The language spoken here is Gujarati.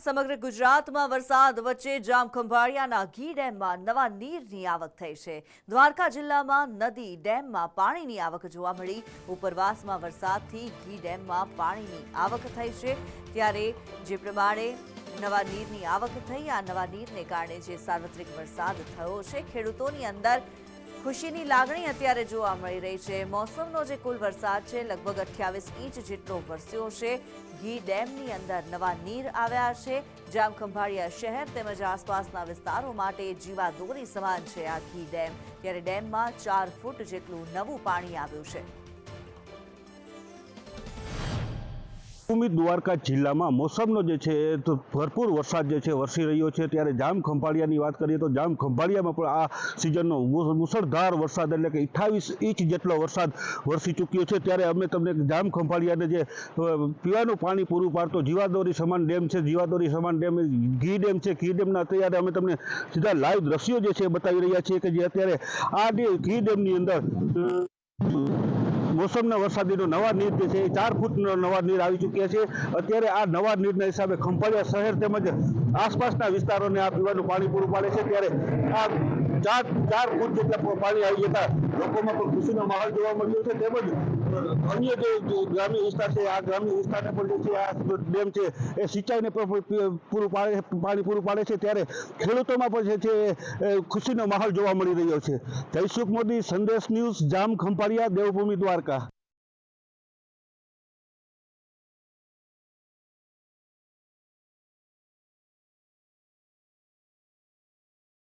સમગ્ર ગુજરાતમાં વરસાદ વચ્ચે જામખંભાળિયાના ઘી ડેમમાં નવા નીરની આવક થઈ છે. દ્વારકા જિલ્લામાં નદી ડેમમાં પાણીની આવક જોવા મળી. ઉપરવાસમાં વરસાદથી ઘી ડેમમાં પાણીની આવક થઈ છે. ત્યારે જે પ્રમાણે નવા નીરની આવક થઈ, આ નવા નીરને કારણે જે સાર્વત્રિક વરસાદ થયો છે, ખેડૂતોની અંદર ખુશીની લાગણી અત્યારે જોવા મળી રહી છે. મોસમનો જે કુલ વરસાદ છે, લગભગ અઠ્યાવીસ ઇંચ જેટલો વરસ્યો છે. ઘી ડેમની અંદર નવા નીર આવ્યા છે. જામખંભાળિયા શહેર તેમજ આસપાસના વિસ્તારો માટે જીવાદોરી સમાન છે આ ઘી ડેમ. ત્યારે ડેમમાં ચાર ફૂટ જેટલું નવું પાણી આવ્યું છે. ભૂમિ દ્વારકા જિલ્લામાં મોસમનો જે છે તો ભરપૂર વરસાદ જે છે વરસી રહ્યો છે. ત્યારે જામ ખંભાળિયાની વાત કરીએ તો જામ ખંભાળિયામાં પણ આ સિઝનનો મુસળધાર વરસાદ એટલે કે અઠ્ઠાવીસ ઇંચ જેટલો વરસાદ વરસી ચૂક્યો છે. ત્યારે અમે તમને જામ ખંભાળિયાને જે પીવાનું પાણી પૂરું પાડતો જીવાદોરી સમાન ડેમ છે. જીવાદોરી સમાન ડેમ ઘી ડેમ છે. ઘી ડેમના અત્યારે અમે તમને સીધા લાઈવ દ્રશ્યો જે છે બતાવી રહ્યા છીએ કે જે અત્યારે આ ઘી ડેમની અંદર મોસમના વરસાદીનો નવા નીર જે છે એ ચાર ફૂટનો નવા નીર આવી ચૂક્યા છે. અત્યારે આ નવા નીરના હિસાબે ખંભાળિયા શહેર તેમજ આસપાસના વિસ્તારોને આ પીવાનું પાણી પૂરું પાડે છે. ત્યારે આ ચાર ચાર ફૂટ જેટલા પાણી આવી જતા લોકોમાં પણ ખુશીનો માહોલ જોવા મળ્યો છે. તેમજ અન્ય જે ગ્રામ્ય વિસ્તાર છે, આ ગ્રામ્ય વિસ્તારને પણ જે છે, આ ડેમ છે, એ સિંચાઈને પણ પૂરું પાડે, પાણી પૂરું પાડે છે. ત્યારે ખેડૂતોમાં પણ જે છે ખુશીનો માહોલ જોવા મળી રહ્યો છે. જયસુખ મોદી, સંદેશ ન્યૂઝ જામ ખંભાળિયા દેવભૂમિ દ્વારકા.